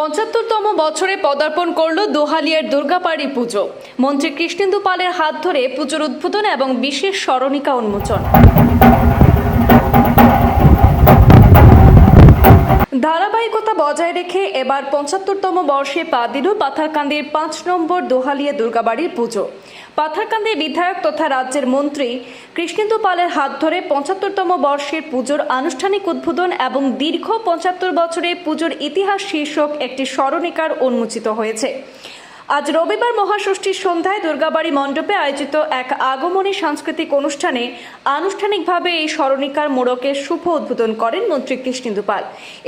পঁচাত্তরতম বছরে পদার্পণ করল দোহালিয়ার দুর্গাপাড়ি পুজো। মন্ত্রী কৃষ্ণেন্দু পালের হাত ধরে পুজোর উদ্বোধন এবং বিশেষ স্মরণিকা উন্মোচন। ধারাবাহিকতা বজায় রেখে এবার পঁচাত্তরতম বর্ষে পা দিল পাথারকান্দির পাঁচ নম্বর দোহালিয়া দুর্গাবাড়ির পুজো। পাথারকান্দি বিধায়ক তথা রাজ্যের মন্ত্রী কৃষ্ণেন্দু পালের হাত ধরে পঁচাত্তরতম বর্ষের পুজোর আনুষ্ঠানিক উদ্বোধন এবং দীর্ঘ পঁচাত্তর বছরে পুজোর ইতিহাস শীর্ষক একটি স্মরণিকার উন্মোচিত হয়েছে। আজ রবিবার মহাষষ্ঠীর সন্ধ্যায় দুর্গাবাড়ি মণ্ডপে আয়োজিত এক আগমনী সাংস্কৃতিক অনুষ্ঠানে আনুষ্ঠানিকভাবে এই স্মরণিকার মোড়কের শুভ উদ্বোধন করেন মন্ত্রী কৃষ্ণেন্দু পাল।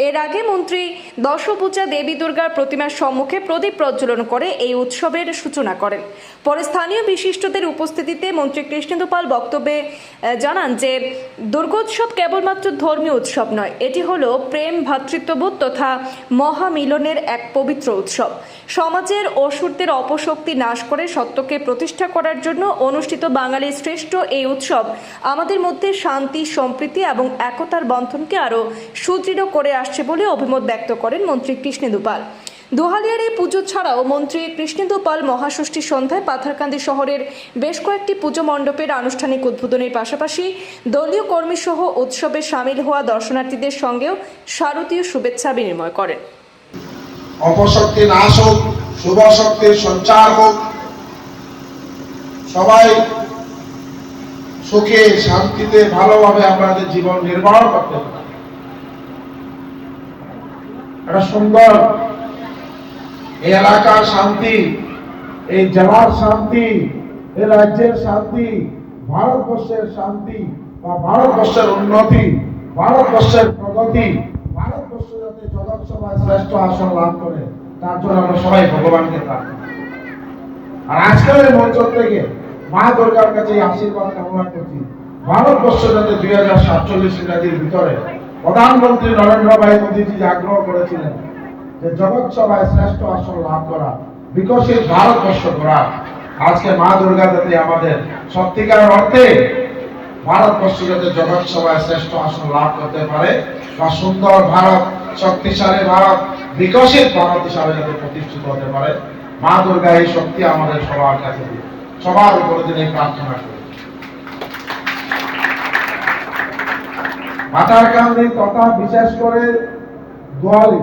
এর আগে মন্ত্রী দশপূজা দেবী দুর্গার প্রতিমার সম্মুখে প্রদীপ প্রজ্বলন করে এই উৎসবের সূচনা করেন। পরে স্থানীয় বিশিষ্টদের উপস্থিতিতে মন্ত্রী কৃষ্ণেন্দু পাল বক্তব্যে জানান যে, দুর্গোৎসব কেবলমাত্র ধর্মীয় উৎসব নয়, এটি হলো প্রেম ভ্রাতৃত্ববোধ তথা মহামিলনের এক পবিত্র উৎসব। সমাজের অসুরদের অপশক্তি নাশ করে সত্যকে প্রতিষ্ঠা করার জন্য অনুষ্ঠিত বাঙালির শ্রেষ্ঠ এই উৎসব। আমাদের মধ্যে শান্তি, সম্প্রীতি এবং একতার বন্ধনকে আরও সুদৃঢ় করে আসছে বলে অভিমত ব্যক্ত করেন মন্ত্রী কৃষ্ণেন্দু পাল দোহালিয়ার এই পুজো ছাড়াও মন্ত্রী কৃষ্ণেন্দু পাল মহাষষ্ঠী সন্ধ্যায় পাথারকান্দি শহরের বেশ কয়েকটি পুজো মণ্ডপের আনুষ্ঠানিক উদ্বোধনের পাশাপাশি দলীয় কর্মীসহ উৎসবে সামিল হওয়া দর্শনার্থীদের সঙ্গেও শারদীয় শুভেচ্ছা বিনিময় করেন। অপশক্তি নাশ হোক শুভ শক্তির সঞ্চার হোক। সবাই সুখে, শান্তিতে, ভালোভাবে আমাদের জীবন নির্বাহ করতে একটা সুন্দর এই এলাকার শান্তি, এই জেলার শান্তি, এই রাজ্যের শান্তি, ভারতবর্ষের শান্তি বা ভারতবর্ষের উন্নতি, ভারতবর্ষের প্রগতি, ভারতবর্ষ যাতে জগৎ সভায় শ্রেষ্ঠ আসন লাভ করে। তার জন্য আমরা সবাই ভগবানকে প্রার্থনা আর আজকের এই মঞ্চ থেকে মা দুর্গার কাছে আশীর্বাদ কামনা করছি। ভারতবর্ষ যাতে দুই হাজার সাতচল্লিশ ইংরাজির ভিতরে প্রধানমন্ত্রী নরেন্দ্র ভাই মোদীজি আগ্রহ করেছিলেন যে জগৎ সভায় শ্রেষ্ঠ আসন লাভ করা, বিকশিত ভারতবর্ষ করা আজকে মা দুর্গা যাতে আমাদের সত্যিকার অর্থে ভারতবর্ষ যাতে জগৎ সভায় শ্রেষ্ঠ আসন লাভ করতে পারে বা সুন্দর ভারত, শক্তিশালী ভারত বিকশিত ভারত হিসাবে যাতে প্রতিষ্ঠিত হতে পারে। মা দুর্গা এই শক্তি আমাদের সবার কাছে সবার উপরে এই প্রার্থনা করি। মাতার কান্দি তথা বিশেষ করে গোয়ালি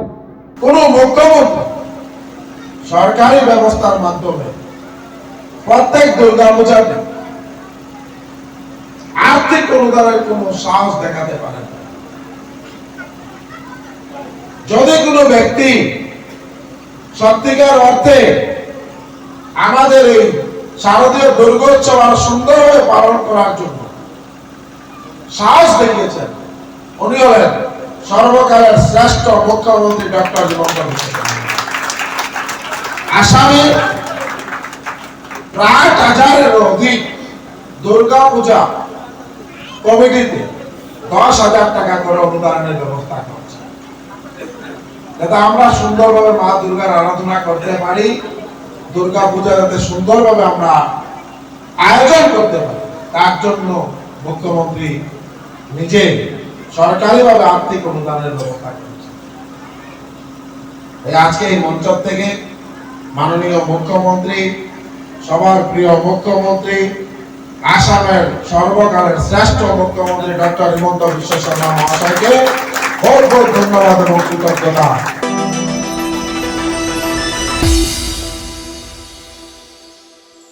কোন মুখ্যমন্ত্রী সরকারি ব্যবস্থার মাধ্যমে প্রত্যেক দুর্গা পূজাতে আর্থিক অনুদানের কোন সাহস দেখাতে পারে না। যদি কোনো ব্যক্তি সত্যিকার অর্থে আমাদের এই শারদীয় দুর্গোৎসব আরও সুন্দরভাবে পালন করার জন্য সাহস দেখিয়েছেন, উনি হলেন সর্বকালের শ্রেষ্ঠ মুখ্যমন্ত্রী ডক্টর শর্মা। আসামে প্রায় হাজারের অধিক দুর্গা পূজা কমিটিতে দশ হাজার টাকা করে অনুদানের ব্যবস্থা করছে যাতে আমরা সুন্দরভাবে মা দুর্গার আরাধনা করতে পারি, দুর্গা পূজা যাতে সুন্দরভাবে আমরা আয়োজন করতে পারি, তার জন্য মুখ্যমন্ত্রী নিজে সরকারিভাবে আর্থিক অনুদানের ব্যবস্থা করছে আজকে এই মঞ্চ থেকে মাননীয় মুখ্যমন্ত্রী, সবার প্রিয় মুখ্যমন্ত্রী, আসামের সর্বকালের শ্রেষ্ঠ মুখ্যমন্ত্রী ডক্টর হিমন্ত বিশ্ব শর্মা মহাশয়কে বহুত বহুত Sagarada Bolsonaro.